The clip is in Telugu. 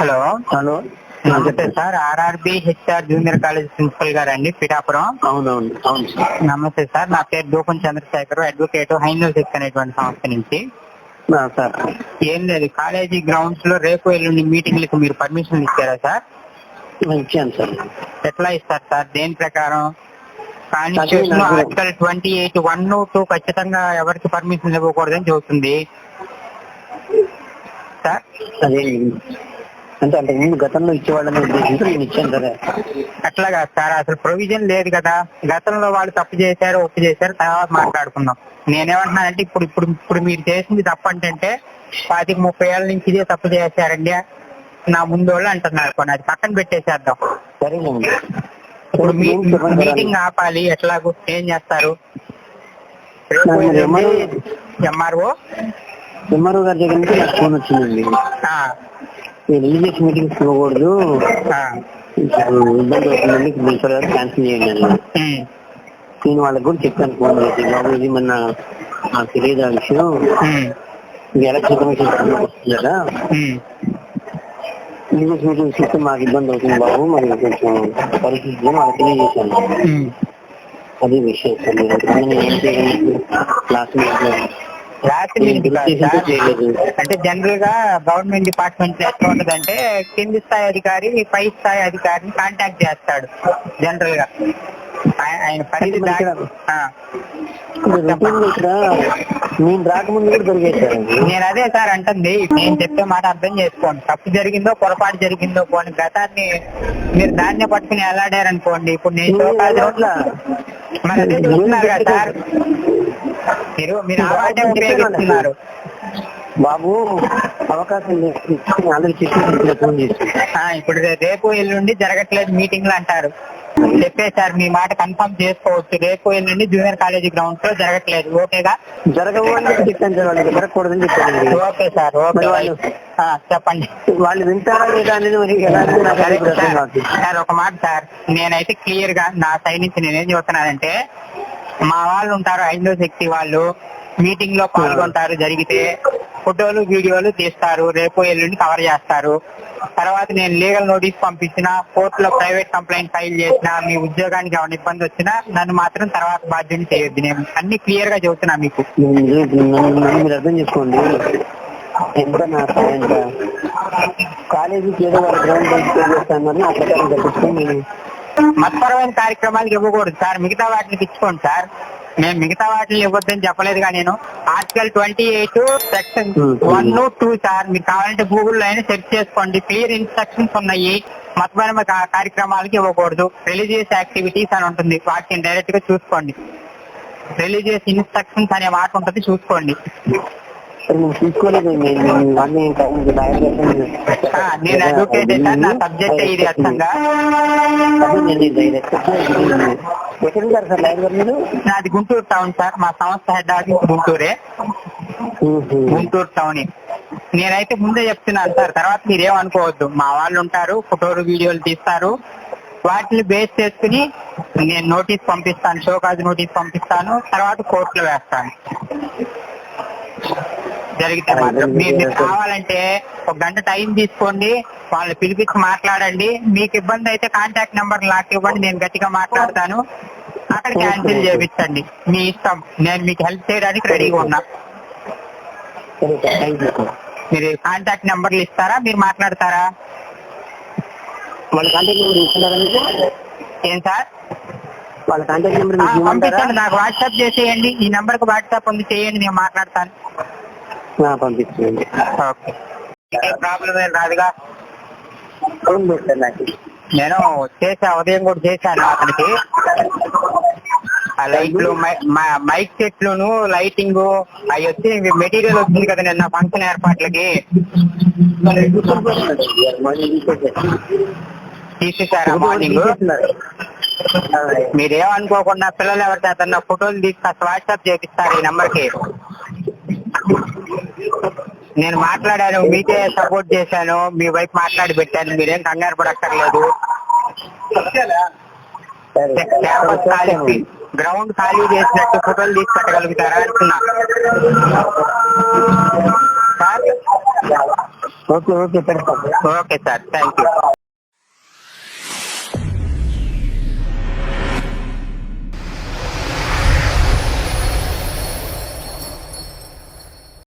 హలో. నమస్తే sir. RRB HR junior college principal గారు అండి పిఠాపురం. అవునవును. అవును సార్. నమస్తే సార్. నా పేరు దూపం చంద్రశేఖర్ అడ్వకేట్ హైందవ శక్తి అనేటువంటి సంస్థ నుంచి. ఆ, సార్. ఏం లేదు కాలేజీ గ్రౌండ్స్లో రేపు ఎల్లుండి మీటింగ్లకు మీరు పర్మిషన్ ఇచ్చారా సార్? ఇచ్చాను సార్. ఎట్లా ఇస్తారు సార్? దేని ప్రకారం? కాన్స్టిట్యూషన్ నాకు- article twenty eight one two ఖచ్చితంగా ఎవరికి పర్మిషన్ ఇవ్వకూడదని చెబుతుంది సార్? అదే అంటే అంటే ముందు గతంలో ఇచ్చేవాళ్ళని ఉద్దేశించి నేను ఇచ్చాను కదా. అట్లా కాదు సార్ అసలు ప్రొవిజన్ లేదు కదా. గతంలో వాళ్ళు తప్పు చేశారు ఒప్పు చేశారు తర్వాత మాట్లాడుకుందాం. నేనేమంటున్నానంటే ఇప్పుడు ఇప్పుడు ఇప్పుడు మీరు చేసింది తప్పు అంటే పాతిక ముప్పై ఏళ్ళ నుంచి ఇదే తప్పు చేశారండి నా ముందు వాళ్ళు అంటున్నారు కొన్ని అది పక్కన పెట్టేసేద్దాం. సరేనండి ఇప్పుడు? మీటింగ్ ఆపాలి ఎట్లాగో ఏం చేస్తారు? ఎంఆర్ఓ? ఎంఆర్ఓ గారి దగ్గర నుంచి నాకు ఫోన్ వచ్చిందండి. రిలీజియస్ మీటింగ్స్ ఇవ్వకూడదు ఇప్పుడు ఇబ్బంది అవుతుందండి ప్రిన్సిపల్ గారు క్యాన్సిల్ చేయండి అని. నేను వాళ్ళకి కూడా చెప్పాను ఫోన్ చేసి బాబు ఇది మొన్న నాకు తెలియదు ఆ విషయం. ఎలక్షన్ కమిషన్ కదా రిలీజియస్ మీటింగ్స్ ఇస్తే మాకు ఇబ్బంది అవుతుంది బాబు. మరి కొంచెం పరిస్థితి వాళ్ళకి తెలియజేశాను. అది విషయం. క్లాస్ అంటే జనరల్గా గవర్నమెంట్ డిపార్ట్మెంట్ ఎట్లా ఉంటదంటే కింది స్థాయి అధికారి పై స్థాయి అధికారిని కాంటాక్ట్ చేస్తాడు జనరల్గా ఆయ- ఆయన పరిధి నేను రాకముందు కూడా దొరికేశారండి నేను అదే సార్ అంటుంది. నేను చెప్పే మాట అర్థం చేసుకోండి. తప్పు జరిగిందో పొరపాటు జరిగిందో పోనీ గతాన్ని మీరు దాన్నే పట్టుకుని ఎలాడారు అనుకోండి ఇప్పుడు నేను మరి అదే చెప్తున్నారు కదా సార్. మీరు మీరు ఉపయోగిస్తున్నారు. బాబు అవకాశం ఇప్పుడు రేపు ఎల్లుండి జరగట్లేదు మీటింగ్లు అంటారు. చెప్పేశారు మీ మాట కన్ఫర్మ్ చేసుకోవచ్చు. రేపు ఎల్లుండి జూనియర్ కాలేజీ గ్రౌండ్స్లో జరగట్లేదు. ఓకేగా? చెప్పాను సార్ వాళ్ళకి. జరగకూడదని ఓకే సార్ ఓకే. చెప్పండి. వాళ్ళు వింటారా లేదా అనేది. సార్ ఒక మాట సార్. నేనైతే క్లియర్గా నా సైడ్ నుంచి నేనేం చెప్తున్నానంటే మా వాళ్ళు ఉంటారు ఐదో శక్తి వాళ్ళు. మీటింగ్లో పాల్గొంటారు జరిగితే. ఫోటోలు వీడియోలు తీస్తారు. రేపు ఎల్లుండి కవర్ చేస్తారు. తర్వాత నేను లీగల్ నోటీస్ పంపించిన కోర్టులో ప్రైవేట్ కంప్లైంట్ ఫైల్ చేసిన మీ ఉద్యోగానికి ఏమైనా ఇబ్బంది వచ్చినా నన్ను మాత్రం తర్వాత బాధ్యత చేయొద్దు. నేను అన్ని క్లియర్గా చెబుతున్నా మీకు. మీరు అర్థం చేసుకోండి. ఎంత నా కాలేజీకి ఏదో వాళ్ళ గ్రౌండ్ మతపరమైన కార్యక్రమాలకు ఇవ్వకూడదు సార్. మిగతా వాటికి ఇచ్చుకోండి సార్. నేను మిగతా వాటిని ఇవ్వద్దని చెప్పలేదుగా నేను article twenty eight section one two sir. మీకు కావాలంటే గూగుల్లో అయినా సెర్చ్ చేసుకోండి. క్లియర్ ఇన్స్ట్రక్షన్స్ ఉన్నాయి. మతపరమైన కార్యక్రమాలకి ఇవ్వకూడదు. రిలీజియస్ యాక్టివిటీస్ అని ఉంటుంది. వాటిని డైరెక్ట్గా చూసుకోండి. రిలీజియస్ ఇన్స్ట్రక్షన్స్ అనే మాట ఉంటుంది. చూసుకోండి. తీసుకోలేదు నేను ఇంకా నేను అడ్వకేట్ నా సబ్జెక్ట్ ఇది అర్థంగా ఎక్కడ ఉంటారు సార్ మీరు నాది గుంటూరు టౌన్ సార్. మా సంస్థ హెడ్ ఆఫీస్ గుంటూరే. గుంటూరు టౌన్. నేనైతే ముందే చెప్తున్నాను సార్ తర్వాత మీరేమనుకోవద్దు. మా వాళ్ళు ఉంటారు ఫోటోలు వీడియోలు తీస్తారు. వాటిని బేస్ చేసుకుని నేను నోటీస్ పంపిస్తాను షోకాజ్ నోటీస్ పంపిస్తాను తర్వాత కోర్టులో వేస్తాను. జరిగితే మాత్రం. మీరు కావాలంటే ఒక గంట టైం తీసుకోండి. వాళ్ళని పిలిపించి మాట్లాడండి. మీకు ఇబ్బంది అయితే కాంటాక్ట్ నెంబర్ నాకు ఇవ్వండి. నేను గట్టిగా మాట్లాడతాను. అక్కడ క్యాన్సిల్ చేయించండి మీ ఇష్టం. నేను మీకు హెల్ప్ చేయడానికి రెడీగా ఉన్నా. మీరు కాంటాక్ట్ నెంబర్లు ఇస్తారా? మీరు మాట్లాడతారా? వాళ్ళ కాంటాక్ట్ నెంబర్ ఇస్తున్నారా మీకు? ఏం సార్ వాళ్ళ కాంటాక్ట్ నెంబర్ పంపించండి. నాకు వాట్సాప్ చేసేయండి. ఈ నెంబర్కి వాట్సాప్ ఉంది. చేయండి. నేను మాట్లాడతాను. పంపించండి. ప్రాబ్లం ఏం రాదుగా? నాకు. నేను చేసా ఉదయం కూడా చేశాను అతనికి ఆ లైట్లు మైక్ సెట్లును లైటింగ్ అవి వచ్చి మెటీరియల్ వచ్చింది కదా నిన్న ఫంక్షన్ ఏర్పాట్లకి. తీసేసారా మార్నింగ్? మీరేమనుకోకుండా పిల్లలు ఎవరి చేత ఫోటోలు తీసుకొస్తే వాట్సాప్ చేపిస్తారు ఈ నెంబర్కి నేను మాట్లాడాను మీకే సపోర్ట్ చేశాను మీ వైపు మాట్లాడి పెట్టాను మీరేం కంగారు పడక్కర్లేదు. గ్రౌండ్ ఖాళీ చేసినట్టు ఫోటోలు తీసి పెట్టగలుగుతారా అంటున్నా. Sir? Okay okay okay sir. Thank you